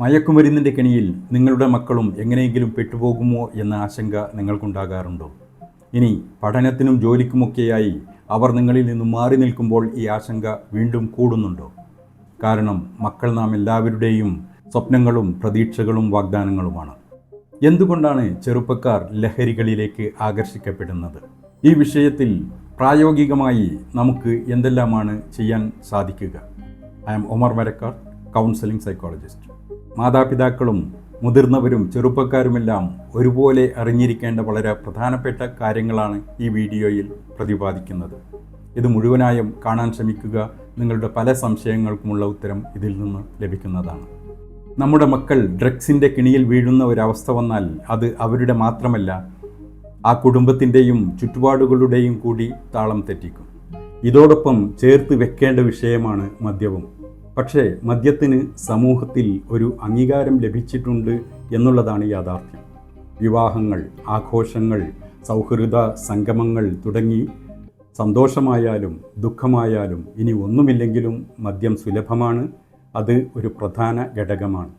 മയക്കുമരുന്നിന്റെ കെണിയിൽ നിങ്ങളുടെ മക്കളും എങ്ങനെയെങ്കിലും പെട്ടുപോകുമോ എന്ന ആശങ്ക നിങ്ങൾക്കുണ്ടാകാറുണ്ടോ? ഇനി പഠനത്തിനും ജോലിക്കുമൊക്കെയായി അവർ നിങ്ങളിൽ നിന്നും മാറി നിൽക്കുമ്പോൾ ഈ ആശങ്ക വീണ്ടും കൂടുന്നുണ്ടോ? കാരണം മക്കൾ നാം എല്ലാവരുടെയും സ്വപ്നങ്ങളും പ്രതീക്ഷകളും വാഗ്ദാനങ്ങളുമാണ്. എന്തുകൊണ്ടാണ് ചെറുപ്പക്കാർ ലഹരികളിലേക്ക് ആകർഷിക്കപ്പെടുന്നത്? ഈ വിഷയത്തിൽ പ്രായോഗികമായി നമുക്ക് എന്തെല്ലാമാണ് ചെയ്യാൻ സാധിക്കുക? I am Omar Marakkar counselling psychologist. മാതാപിതാക്കളും മുതിർന്നവരും ചെറുപ്പക്കാരുമെല്ലാം ഒരുപോലെ അറിഞ്ഞിരിക്കേണ്ട വളരെ പ്രധാനപ്പെട്ട കാര്യങ്ങളാണ് ഈ വീഡിയോയിൽ പ്രതിപാദിക്കുന്നത്. ഇത് മുഴുവനായും കാണാൻ ശ്രമിക്കുക. നിങ്ങളുടെ പല സംശയങ്ങൾക്കുമുള്ള ഉത്തരം ഇതിൽ നിന്ന് ലഭിക്കുന്നതാണ്. നമ്മുടെ മക്കൾ ഡ്രഗ്സിന്റെ കിണിയിൽ വീഴുന്ന ഒരവസ്ഥ വന്നാൽ അത് അവരുടെ മാത്രമല്ല ആ കുടുംബത്തിന്റെയും ചുറ്റുപാടുകളുടെയും കൂടി താളം തെറ്റിക്കും. ഇതോടൊപ്പം ചേർത്ത് വെക്കേണ്ട വിഷയമാണ് മദ്യവും. പക്ഷേ മദ്യത്തിന് സമൂഹത്തിൽ ഒരു അംഗീകാരം ലഭിച്ചിട്ടുണ്ട് എന്നുള്ളതാണ് യാഥാർത്ഥ്യം. വിവാഹങ്ങൾ ആഘോഷങ്ങൾ സൗഹൃദ സംഗമങ്ങൾ തുടങ്ങി സന്തോഷമായാലും ദുഃഖമായാലും ഇനി ഒന്നുമില്ലെങ്കിലും മദ്യം സുലഭമാണ്. അത് ഒരു പ്രധാന ഘടകമാണ്.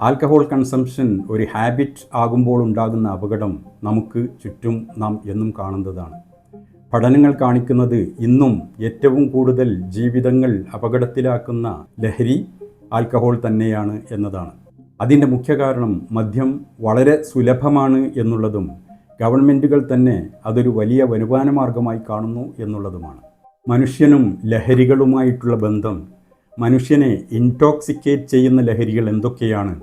ആൽക്കഹോൾ കൺസംഷൻ ഒരു ഹാബിറ്റ് ആകുമ്പോൾ ഉണ്ടാകുന്ന അപകടം നമുക്ക് ചുറ്റും നാം എന്നും കാണുന്നതാണ്. പഠനങ്ങൾ കാണിക്കുന്നത് ഇന്നും ഏറ്റവും കൂടുതൽ ജീവിതങ്ങൾ അപകടത്തിലാക്കുന്ന ലഹരി ആൽക്കഹോൾ തന്നെയാണ് എന്നതാണ്. അതിന്റെ മുഖ്യ കാരണം മദ്യം വളരെ സുലഭമാണ് എന്നുള്ളതും ഗവൺമെന്റുകൾ തന്നെ അതൊരു വലിയ വരുമാന മാർഗമായി കാണുന്നു എന്നുള്ളതുമാണ്. മനുഷ്യനും ലഹരികളുമായിട്ടുള്ള ബന്ധം മനുഷ്യനെ ഇൻടോക്സിക്കേറ്റ് ചെയ്യുന്ന ലഹരികൾ എന്തൊക്കെയാണ്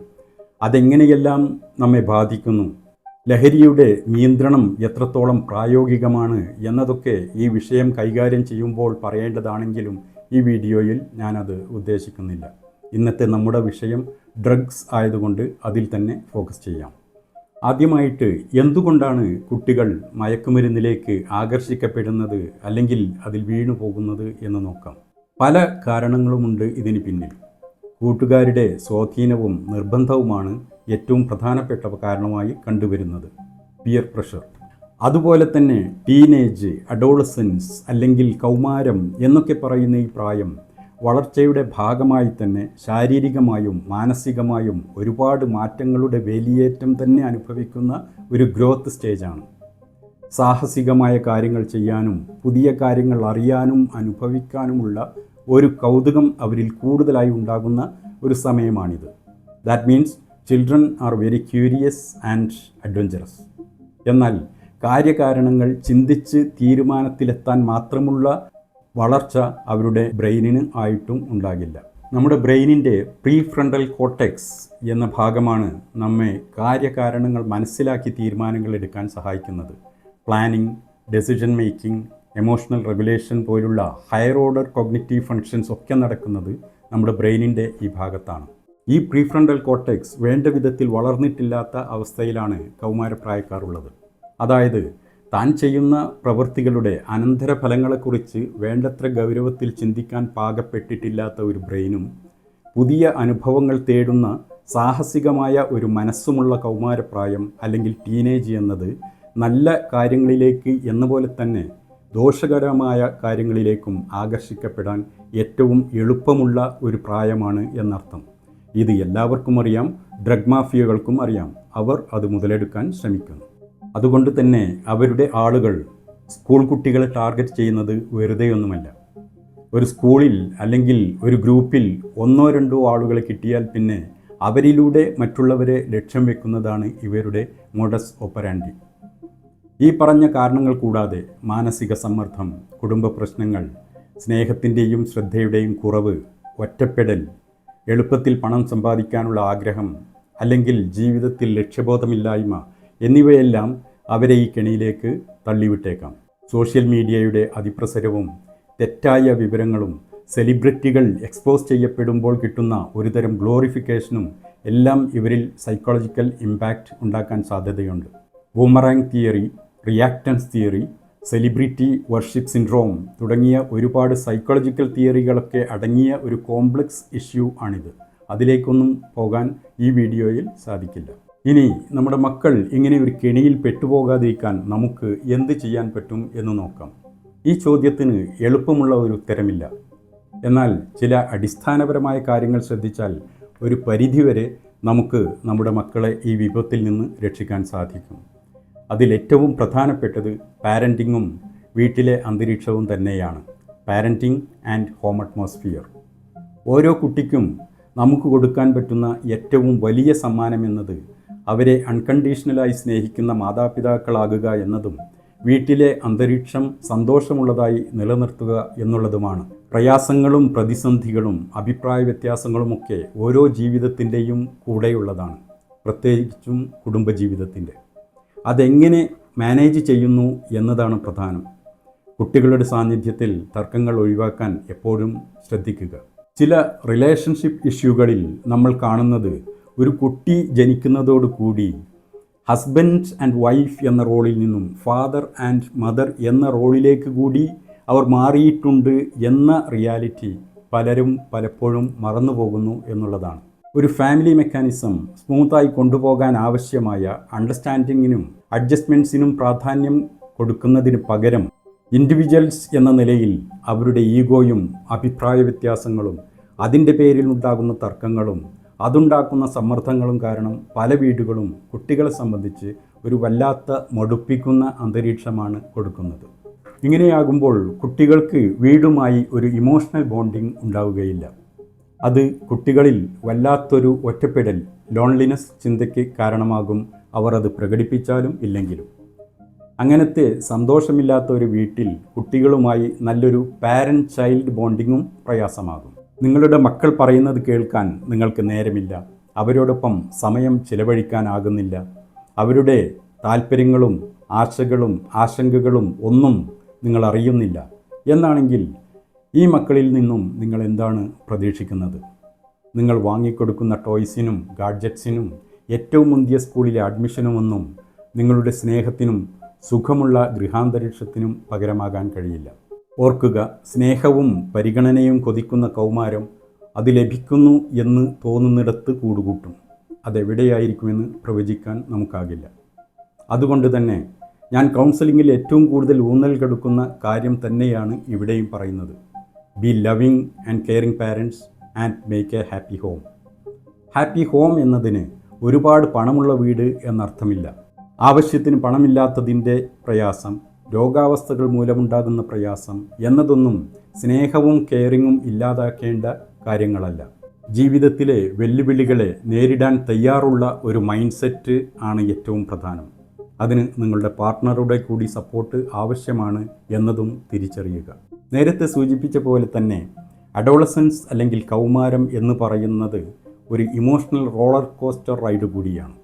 അതെങ്ങനെയെല്ലാം നമ്മെ ബാധിക്കുന്നു ലഹരിയുടെ നിയന്ത്രണം എത്രത്തോളം പ്രായോഗികമാണ് എന്നതൊക്കെ ഈ വിഷയം കൈകാര്യം ചെയ്യുമ്പോൾ പറയേണ്ടതാണെങ്കിലും ഈ വീഡിയോയിൽ ഞാനത് ഉദ്ദേശിക്കുന്നില്ല. ഇന്നത്തെ നമ്മുടെ വിഷയം ഡ്രഗ്സ് ആയതുകൊണ്ട് അതിൽ തന്നെ ഫോക്കസ് ചെയ്യാം. ആദ്യമായിട്ട് എന്തുകൊണ്ടാണ് കുട്ടികൾ മയക്കുമരുന്നിലേക്ക് ആകർഷിക്കപ്പെടുന്നത് അല്ലെങ്കിൽ അതിൽ വീണു പോകുന്നത് എന്ന് നോക്കാം. പല കാരണങ്ങളുമുണ്ട് ഇതിന് പിന്നിൽ. കൂട്ടുകാരുടെ സ്വാധീനവും നിർബന്ധവുമാണ് ഏറ്റവും പ്രധാനപ്പെട്ട കാരണമായി കണ്ടുവരുന്നത് പിയർ പ്രഷർ. അതുപോലെ തന്നെ ടീനേജ് അഡോളസൻസ് അല്ലെങ്കിൽ കൗമാരം എന്നൊക്കെ പറയുന്ന ഈ പ്രായം വളർച്ചയുടെ ഭാഗമായി തന്നെ ശാരീരികമായും മാനസികമായും ഒരുപാട് മാറ്റങ്ങളുടെ വേലിയേറ്റം തന്നെ അനുഭവിക്കുന്ന ഒരു ഗ്രോത്ത് സ്റ്റേജാണ്. സാഹസികമായ കാര്യങ്ങൾ ചെയ്യാനും പുതിയ കാര്യങ്ങൾ അറിയാനും അനുഭവിക്കാനുമുള്ള ഒരു കൗതുകം അവരിൽ കൂടുതലായി ഉണ്ടാകുന്ന ഒരു സമയമാണിത്. That means children are very curious and adventurous എന്നാൽ കാര്യകാരണങ്ങൾ ചിന്തിച്ച് തീരുമാനത്തിലെത്താൻ മാത്രമുള്ള വളർച്ച അവരുടെ ബ്രെയിനിന് ആയിട്ടും ഉണ്ടാകില്ല. നമ്മുടെ ബ്രെയിനിന്റെ പ്രീ ഫ്രണ്ടൽ കോട്ടെക്സ് എന്ന ഭാഗമാണ് നമ്മെ കാര്യകാരണങ്ങൾ മനസ്സിലാക്കി തീരുമാനങ്ങൾ എടുക്കാൻ സഹായിക്കുന്നത്. Planning decision making emotional regulation പോലുള്ള ഹയർ ഓർഡർ കോഗ്നിറ്റീവ് ഫങ്ഷൻസ് ഒക്കെ നടക്കുന്നത് നമ്മുടെ ബ്രെയിനിന്റെ ഈ ഭാഗത്താണ്. ഈ പ്രീഫ്രണ്ടൽ കോട്ടെക്സ് വേണ്ട വിധത്തിൽ വളർന്നിട്ടില്ലാത്ത അവസ്ഥയിലാണ് കൗമാരപ്രായക്കാരുള്ളത്. അതായത് താൻ ചെയ്യുന്ന പ്രവൃത്തികളുടെ അനന്തരഫലങ്ങളെക്കുറിച്ച് വേണ്ടത്ര ഗൗരവത്തിൽ ചിന്തിക്കാൻ പാകപ്പെട്ടിട്ടില്ലാത്ത ഒരു ബ്രെയിനും പുതിയ അനുഭവങ്ങൾ തേടുന്ന സാഹസികമായ ഒരു മനസ്സുമുള്ള കൗമാരപ്രായം അല്ലെങ്കിൽ ടീനേജ് എന്നത് നല്ല കാര്യങ്ങളിലേക്ക് എന്ന പോലെ തന്നെ ദോഷകരമായ കാര്യങ്ങളിലേക്കും ആകർഷിക്കപ്പെടാൻ ഏറ്റവും എളുപ്പമുള്ള ഒരു പ്രായമാണ് എന്നർത്ഥം. ഇത് എല്ലാവർക്കും അറിയാം ഡ്രഗ് മാഫിയകൾക്കും അറിയാം. അവർ അത് മുതലെടുക്കാൻ ശ്രമിക്കുന്നു. അതുകൊണ്ട് തന്നെ അവരുടെ ആളുകൾ സ്കൂൾ കുട്ടികളെ ടാർഗറ്റ് ചെയ്യുന്നത് വെറുതെയൊന്നുമല്ല. ഒരു സ്കൂളിൽ അല്ലെങ്കിൽ ഒരു ഗ്രൂപ്പിൽ ഒന്നോ രണ്ടോ ആളുകളെ കിട്ടിയാൽ പിന്നെ അവരിലൂടെ മറ്റുള്ളവരെ ലക്ഷ്യം വെക്കുന്നതാണ് ഇവരുടെ മോഡസ് ഓപ്പറാൻഡി ഈ പറഞ്ഞ കാരണങ്ങൾ കൂടാതെ മാനസിക സമ്മർദ്ദം കുടുംബ പ്രശ്നങ്ങൾ സ്നേഹത്തിന്റെയും ശ്രദ്ധയുടെയും കുറവ് ഒറ്റപ്പെടൽ എളുപ്പത്തിൽ പണം സമ്പാദിക്കാനുള്ള ആഗ്രഹം അല്ലെങ്കിൽ ജീവിതത്തിൽ ലക്ഷ്യബോധമില്ലായ്മ എന്നിവയെല്ലാം അവരെ ഈ കെണിയിലേക്ക് തള്ളിവിട്ടേക്കാം. സോഷ്യൽ മീഡിയയുടെ അതിപ്രസരവും തെറ്റായ വിവരങ്ങളും സെലിബ്രിറ്റികൾ എക്സ്പോസ് ചെയ്യപ്പെടുമ്പോൾ കിട്ടുന്ന ഒരുതരം ഗ്ലോറിഫിക്കേഷനും എല്ലാം ഇവരിൽ സൈക്കോളജിക്കൽ ഇമ്പാക്റ്റ് ഉണ്ടാക്കാൻ സാധ്യതയുണ്ട്. Boomerang theory reactance theory celebrity worship syndrome തുടങ്ങിയ ഒരുപാട് സൈക്കോളജിക്കൽ തിയറികളൊക്കെ അടങ്ങിയ ഒരു കോംപ്ലക്സ് ഇഷ്യൂ ആണിത്. അതിലേക്കൊന്നും പോകാൻ ഈ വീഡിയോയിൽ സാധിക്കില്ല. ഇനി നമ്മുടെ മക്കൾ ഇങ്ങനെ ഒരു കെണിയിൽ പെട്ടുപോകാതിരിക്കാൻ നമുക്ക് എന്ത് ചെയ്യാൻ പറ്റും എന്ന് നോക്കാം. ഈ ചോദ്യത്തിന് എളുപ്പമുള്ള ഒരു ഉത്തരമില്ല. എന്നാൽ ചില അടിസ്ഥാനപരമായ കാര്യങ്ങൾ ശ്രദ്ധിച്ചാൽ ഒരു പരിധിവരെ നമുക്ക് നമ്മുടെ മക്കളെ ഈ വിപത്തിൽ നിന്ന് രക്ഷിക്കാൻ സാധിക്കും. അതിലേറ്റവും പ്രധാനപ്പെട്ടത് പാരന്റിങ്ങും വീട്ടിലെ അന്തരീക്ഷവും തന്നെയാണ്. Parenting and home atmosphere. ഓരോ കുട്ടിക്കും നമുക്ക് കൊടുക്കാൻ പറ്റുന്ന ഏറ്റവും വലിയ സമ്മാനം എന്നത് അവരെ അൺകണ്ടീഷണലായി സ്നേഹിക്കുന്ന മാതാപിതാക്കളാകുക എന്നതും വീട്ടിലെ അന്തരീക്ഷം സന്തോഷമുള്ളതായി നിലനിർത്തുക എന്നുള്ളതുമാണ്. പ്രയാസങ്ങളും പ്രതിസന്ധികളും അഭിപ്രായ വ്യത്യാസങ്ങളുമൊക്കെ ഓരോ ജീവിതത്തിന്റെയും കൂടെയുള്ളതാണ്. പ്രത്യേകിച്ചും കുടുംബജീവിതത്തിന്റെ. അതെങ്ങനെ മാനേജ് ചെയ്യുന്നു എന്നതാണ് പ്രധാനം. കുട്ടികളുടെ സാന്നിധ്യത്തിൽ തർക്കങ്ങൾ ഒഴിവാക്കാൻ എപ്പോഴും ശ്രദ്ധിക്കുക. ചില റിലേഷൻഷിപ്പ് ഇഷ്യൂകളിൽ നമ്മൾ കാണുന്നത് ഒരു കുട്ടി ജനിക്കുന്നതോടുകൂടി ഹസ്ബൻഡ് ആൻഡ് വൈഫ് എന്ന റോളിൽ നിന്നും ഫാദർ ആൻഡ് മദർ എന്ന റോളിലേക്ക് കൂടി അവർ മാറിയിട്ടുണ്ട് എന്ന റിയാലിറ്റി പലരും പലപ്പോഴും മറന്നു പോകുന്നു എന്നുള്ളതാണ്. ഒരു ഫാമിലി മെക്കാനിസം സ്മൂത്തായി കൊണ്ടുപോകാൻ ആവശ്യമായ അണ്ടർസ്റ്റാൻഡിങ്ങിനും അഡ്ജസ്റ്റ്മെന്റ്സിനും പ്രാധാന്യം കൊടുക്കുന്നതിന് പകരം ഇൻഡിവിജ്വൽസ് എന്ന നിലയിൽ അവരുടെ ഈഗോയും അഭിപ്രായ വ്യത്യാസങ്ങളും അതിന്റെ പേരിൽ ഉണ്ടാകുന്ന തർക്കങ്ങളും അതുണ്ടാക്കുന്ന സമ്മർദ്ദങ്ങളും കാരണം പല വീടുകളും കുട്ടികളെ സംബന്ധിച്ച് ഒരു വല്ലാത്ത മടുപ്പിക്കുന്ന അന്തരീക്ഷമാണ് കൊടുക്കുന്നത്. ഇങ്ങനെയാകുമ്പോൾ കുട്ടികൾക്ക് വീടുമായി ഒരു ഇമോഷണൽ ബോണ്ടിങ് ഉണ്ടാവുകയില്ല. അത് കുട്ടികളിൽ വല്ലാത്തൊരു ഒറ്റപ്പെടൽ ലോൺലിനെസ് ചിന്തയ്ക്ക് കാരണമാകും അവർ അത് പ്രകടിപ്പിച്ചാലും ഇല്ലെങ്കിലും. അങ്ങനത്തെ സന്തോഷമില്ലാത്ത ഒരു വീട്ടിൽ കുട്ടികളുമായി നല്ലൊരു പാരന്റ് ചൈൽഡ് ബോണ്ടിങ്ങും പ്രയാസമാകും. നിങ്ങളുടെ മക്കൾ പറയുന്നത് കേൾക്കാൻ നിങ്ങൾക്ക് നേരമില്ല. അവരോടൊപ്പം സമയം ചിലവഴിക്കാനാകുന്നില്ല. അവരുടെ താല്പര്യങ്ങളും ആശകളും ആശങ്കകളും ഒന്നും നിങ്ങൾ അറിയുന്നില്ല. എന്നാണെങ്കിൽ ഈ മക്കളിൽ നിന്നും നിങ്ങൾ എന്താണ് പ്രതീക്ഷിക്കുന്നത്? നിങ്ങൾ വാങ്ങിക്കൊടുക്കുന്ന ടോയ്സിനും ഗാഡ്ജറ്റ്സിനും ഏറ്റവും മുന്തിയ സ്കൂളിലെ അഡ്മിഷനുമൊന്നും നിങ്ങളുടെ സ്നേഹത്തിനും സുഖമുള്ള ഗൃഹാന്തരീക്ഷത്തിനും പകരമാകാൻ കഴിയില്ല. ഓർക്കുക സ്നേഹവും പരിഗണനയും കൊതിക്കുന്ന കൗമാരം അത് ലഭിക്കുന്നു എന്ന് തോന്നുന്നിടത്ത് കൂടുകൂട്ടും. അതെവിടെയായിരിക്കുമെന്ന് പ്രവചിക്കാൻ നമുക്കാകില്ല. അതുകൊണ്ട് തന്നെ ഞാൻ കൗൺസിലിങ്ങിൽ ഏറ്റവും കൂടുതൽ ഊന്നൽ കെടുക്കുന്ന കാര്യം തന്നെയാണ് ഇവിടെയും പറയുന്നത്. Be loving and caring parents and make a happy home happy home എന്നതിന് ഒരുപാട് പണമുള്ള വീട് എന്നർത്ഥമില്ല. ആവശ്യത്തിന് പണമില്ലാത്തതിന്റെ പ്രയാസം രോഗാവസ്ഥകൾ മൂലമുണ്ടാകുന്ന പ്രയാസം എന്നതൊന്നും സ്നേഹവും കെയറിങ്ങും ഇല്ലാതാക്കേണ്ട കാര്യങ്ങളല്ല. ജീവിതത്തിലെ വെല്ലുവിളികളെ നേരിടാൻ തയ്യാറുള്ള ഒരു മൈൻഡ് സെറ്റ് ആണ് ഏറ്റവും പ്രധാനം. അതിന് നിങ്ങളുടെ പാർട്ട്ണറുടെ കൂടി സപ്പോർട്ട് ആവശ്യമാണ് എന്നതും തിരിച്ചറിയുക. നേരത്തെ സൂചിപ്പിച്ച പോലെ തന്നെ അഡോളസൻസ് അല്ലെങ്കിൽ കൗമാരം എന്ന് പറയുന്നത് ഒരു ഇമോഷണൽ റോളർ കോസ്റ്റർ റൈഡ് കൂടിയാണ്.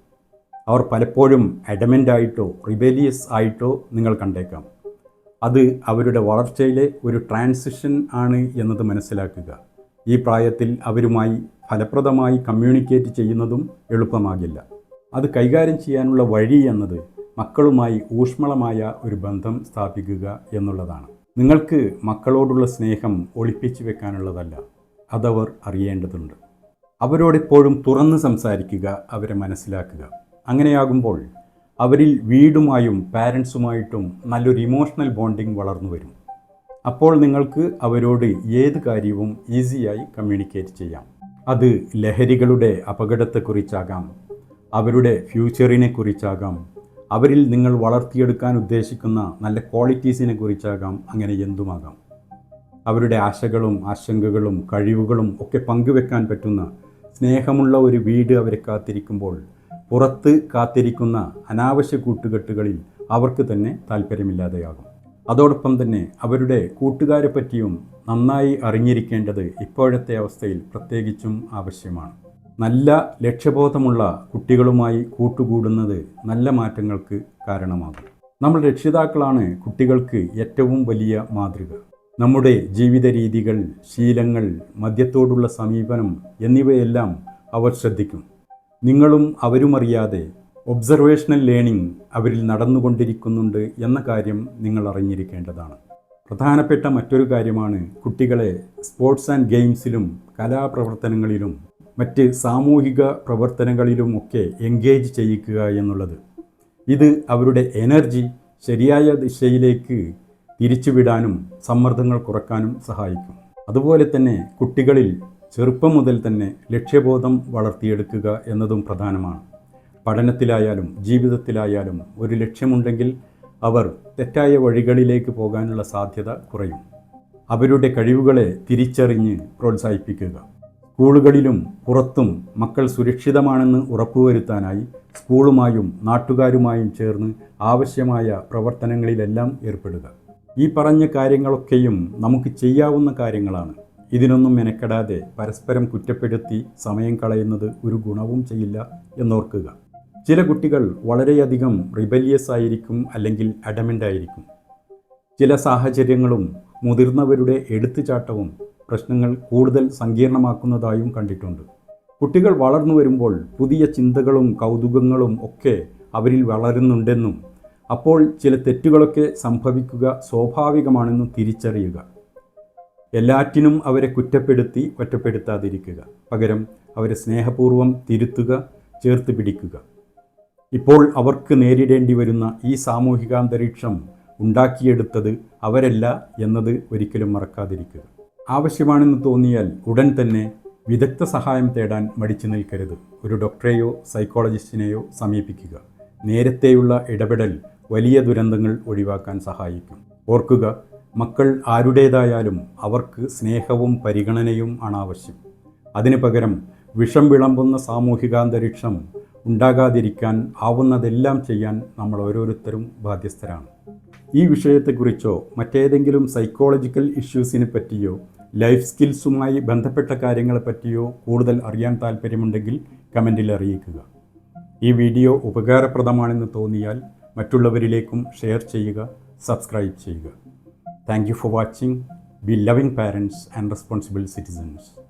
അവർ പലപ്പോഴും അഡമന്റായിട്ടോ റിബേലിയസ് ആയിട്ടോ നിങ്ങൾ കണ്ടേക്കാം. അത് അവരുടെ വളർച്ചയിലെ ഒരു ട്രാൻസിഷൻ ആണ് എന്നത് മനസ്സിലാക്കുക. ഈ പ്രായത്തിൽ അവരുമായി ഫലപ്രദമായി കമ്മ്യൂണിക്കേറ്റ് ചെയ്യുന്നതും എളുപ്പമാകില്ല. അത് കൈകാര്യം ചെയ്യാനുള്ള വഴി എന്നത് മക്കളുമായി ഊഷ്മളമായ ഒരു ബന്ധം സ്ഥാപിക്കുക എന്നുള്ളതാണ്. നിങ്ങൾക്ക് മക്കളോടുള്ള സ്നേഹം ഒളിപ്പിച്ചു വെക്കാനുള്ളതല്ല അതവർ അറിയേണ്ടതുണ്ട്. അവരോടെപ്പോഴും തുറന്ന് സംസാരിക്കുക അവരെ മനസ്സിലാക്കുക. അങ്ങനെയാകുമ്പോൾ അവരിൽ വീടുമായും പാരൻസുമായിട്ടും നല്ലൊരു ഇമോഷണൽ ബോണ്ടിങ് വളർന്നു വരും. അപ്പോൾ നിങ്ങൾക്ക് അവരോട് ഏത് കാര്യവും ഈസിയായി കമ്മ്യൂണിക്കേറ്റ് ചെയ്യാം. അത് ലഹരികളുടെ അപകടത്തെക്കുറിച്ചാകാം അവരുടെ ഫ്യൂച്ചറിനെ കുറിച്ചാകാം അവരിൽ നിങ്ങൾ വളർത്തിയെടുക്കാൻ ഉദ്ദേശിക്കുന്ന നല്ല ക്വാളിറ്റീസിനെ കുറിച്ചാകാം അങ്ങനെ എന്തുമാകാം. അവരുടെ ആശകളും ആശങ്കകളും കഴിവുകളും ഒക്കെ പങ്കുവെക്കാൻ പറ്റുന്ന സ്നേഹമുള്ള ഒരു വീട് അവരെ കാത്തിരിക്കുമ്പോൾ പുറത്ത് കാത്തിരിക്കുന്ന അനാവശ്യ കൂട്ടുകെട്ടുകളിൽ അവർക്ക് തന്നെ താല്പര്യമില്ലാതെയാകും അതോടൊപ്പം തന്നെ അവരുടെ കൂട്ടുകാരെ പറ്റിയും നന്നായി അറിഞ്ഞിരിക്കേണ്ടത് ഇപ്പോഴത്തെ അവസ്ഥയിൽ പ്രത്യേകിച്ചും ആവശ്യമാണ്. നല്ല ലക്ഷ്യബോധമുള്ള കുട്ടികളുമായി കൂട്ടുകൂടുന്നത് നല്ല മാറ്റങ്ങൾക്ക് കാരണമാകും. നമ്മൾ രക്ഷിതാക്കളാണ് കുട്ടികൾക്ക് ഏറ്റവും വലിയ മാതൃക. നമ്മുടെ ജീവിത രീതികൾ ശീലങ്ങൾ മദ്യത്തോടുള്ള സമീപനം എന്നിവയെല്ലാം അവർ ശ്രദ്ധിക്കും. നിങ്ങളും അവരുമറിയാതെ ഒബ്സർവേഷണൽ ലേണിംഗ് അവരിൽ നടന്നുകൊണ്ടിരിക്കുന്നുണ്ട് എന്ന കാര്യം നിങ്ങൾ അറിഞ്ഞിരിക്കേണ്ടതാണ്. പ്രധാനപ്പെട്ട മറ്റൊരു കാര്യമാണ് കുട്ടികളെ സ്പോർട്സ് ആൻഡ് ഗെയിംസിലും കലാപ്രവർത്തനങ്ങളിലും മറ്റ് സാമൂഹിക പ്രവർത്തനങ്ങളിലുമൊക്കെ എൻഗേജ് ചെയ്യിക്കുക എന്നുള്ളത്. ഇത് അവരുടെ എനർജി ശരിയായ ദിശയിലേക്ക് തിരിച്ചുവിടാനും സമ്മർദ്ദങ്ങൾ കുറക്കാനും സഹായിക്കും. അതുപോലെ തന്നെ കുട്ടികളിൽ ചെറുപ്പം മുതൽ തന്നെ ലക്ഷ്യബോധം വളർത്തിയെടുക്കുക എന്നതും പ്രധാനമാണ്. പഠനത്തിലായാലും ജീവിതത്തിലായാലും ഒരു ലക്ഷ്യമുണ്ടെങ്കിൽ അവർ തെറ്റായ വഴികളിലേക്ക് പോകാനുള്ള സാധ്യത കുറയും. അവരുടെ കഴിവുകളെ തിരിച്ചറിഞ്ഞ് പ്രോത്സാഹിപ്പിക്കുക. സ്കൂളുകളിലും പുറത്തും മക്കൾ സുരക്ഷിതമാണെന്ന് ഉറപ്പുവരുത്താനായി സ്കൂളുമായും നാട്ടുകാരുമായും ചേർന്ന് ആവശ്യമായ പ്രവർത്തനങ്ങളിലെല്ലാം ഏർപ്പെടുക. ഈ പറഞ്ഞ കാര്യങ്ങളൊക്കെയും നമുക്ക് ചെയ്യാവുന്ന കാര്യങ്ങളാണ്. ഇതിനൊന്നും മെനക്കെടാതെ പരസ്പരം കുറ്റപ്പെടുത്തി സമയം കളയുന്നത് ഒരു ഗുണവും ചെയ്യില്ല എന്നോർക്കുക. ചില കുട്ടികൾ വളരെയധികം റിബലിയസ് ആയിരിക്കും അല്ലെങ്കിൽ അഡമന്റ് ആയിരിക്കും. ചില സാഹചര്യങ്ങളും മുതിർന്നവരുടെ എടുത്തുചാട്ടവും പ്രശ്നങ്ങൾ കൂടുതൽ സങ്കീർണമാക്കുന്നതായും കണ്ടിട്ടുണ്ട്. കുട്ടികൾ വളർന്നു വരുമ്പോൾ പുതിയ ചിന്തകളും കൗതുകങ്ങളും ഒക്കെ അവരിൽ വളരുന്നുണ്ടെന്നും അപ്പോൾ ചില തെറ്റുകളൊക്കെ സംഭവിക്കുക സ്വാഭാവികമാണെന്ന് തിരിച്ചറിയുക. എല്ലാറ്റിനും അവരെ കുറ്റപ്പെടുത്തി ഒറ്റപ്പെടുത്താതിരിക്കുക. പകരം അവരെ സ്നേഹപൂർവം തിരുത്തുക ചേർത്ത് പിടിക്കുക. ഇപ്പോൾ അവർക്ക് നേരിടേണ്ടി വരുന്ന ഈ സാമൂഹികാന്തരീക്ഷം ഉണ്ടാക്കിയെടുത്തത് അവരല്ല എന്നത് ഒരിക്കലും മറക്കാതിരിക്കുക. ആവശ്യമാണെന്ന് തോന്നിയാൽ ഉടൻ തന്നെ വിദഗ്ധ സഹായം തേടാൻ മടിച്ചു നിൽക്കരുത്. ഒരു ഡോക്ടറെയോ സൈക്കോളജിസ്റ്റിനെയോ സമീപിക്കുക. നേരത്തെയുള്ള ഇടപെടൽ വലിയ ദുരന്തങ്ങൾ ഒഴിവാക്കാൻ സഹായിക്കും. ഓർക്കുക മക്കൾ ആരുടേതായാലും അവർക്ക് സ്നേഹവും പരിഗണനയും ആണ് ആവശ്യം അതിനു പകരം വിഷം വിളമ്പുന്ന സാമൂഹികാന്തരീക്ഷം ഉണ്ടാകാതിരിക്കാൻ ആവുന്നതെല്ലാം ചെയ്യാൻ നമ്മൾ ഓരോരുത്തരും ബാധ്യസ്ഥരാണ്. ഈ വിഷയത്തെക്കുറിച്ചോ മറ്റേതെങ്കിലും സൈക്കോളജിക്കൽ ഇഷ്യൂസിനെ പറ്റിയോ ലൈഫ് സ്കിൽസുമായി ബന്ധപ്പെട്ട കാര്യങ്ങളെപ്പറ്റിയോ കൂടുതൽ അറിയാൻ താല്പര്യമുണ്ടെങ്കിൽ കമന്റിൽ അറിയിക്കുക. ഈ വീഡിയോ ഉപകാരപ്രദമാണെന്ന് തോന്നിയാൽ മറ്റുള്ളവരിലേക്കും ഷെയർ ചെയ്യുക സബ്സ്ക്രൈബ് ചെയ്യുക. Thank you for watching be loving parents and responsible citizens